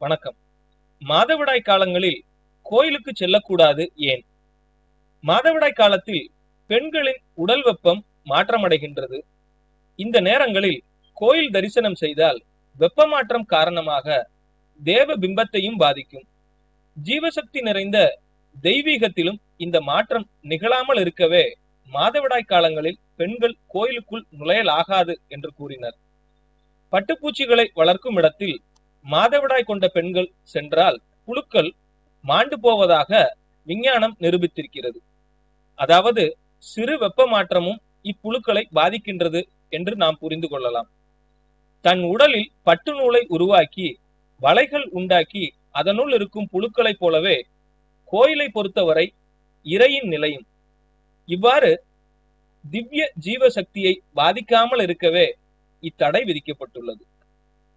வணக்கம். மாதவிடாய் காலங்களில் கோயிலுக்கு செல்லக்கூடாது ஏன்? மாதவிடாய் காலத்தில் பெண்களின் உடல் வெப்பம் மாற்றமடைகின்றது. இந்த நேரங்களில் கோயில் தரிசனம் செய்தால் வெப்ப மாற்றம் காரணமாக தேவ பிம்பத்தையும் பாதிக்கும். ஜீவசக்தி நிறைந்த தெய்வீகத்திலும் இந்த மாற்றம் நிகழாமல் இருக்கவே மாதவிடாய் காலங்களில் பெண்கள் கோயிலுக்குள் நுழையலாகாது என்று கூறினர். பட்டுப்பூச்சிகளை வளர்க்கும் இடத்தில் மாதவிடாய் கொண்ட பெண்கள் சென்றால் புழுக்கள் மாண்டு போவதாக விஞ்ஞானம் நிரூபித்திருக்கிறது. அதாவது சிறு வெப்ப மாற்றமும் இப்புழுக்களை பாதிக்கின்றது என்று நாம் புரிந்து கொள்ளலாம். தன் உடலில் பட்டு நூலை உருவாக்கி வலைகள் உண்டாக்கி அதனுள் இருக்கும் புழுக்களைப் போலவே கோயிலை பொறுத்தவரை இறையின் நிலையும். இவ்வாறு திவ்ய ஜீவ சக்தியை பாதிக்காமல் இருக்கவே இத்தடை விதிக்கப்பட்டுள்ளது.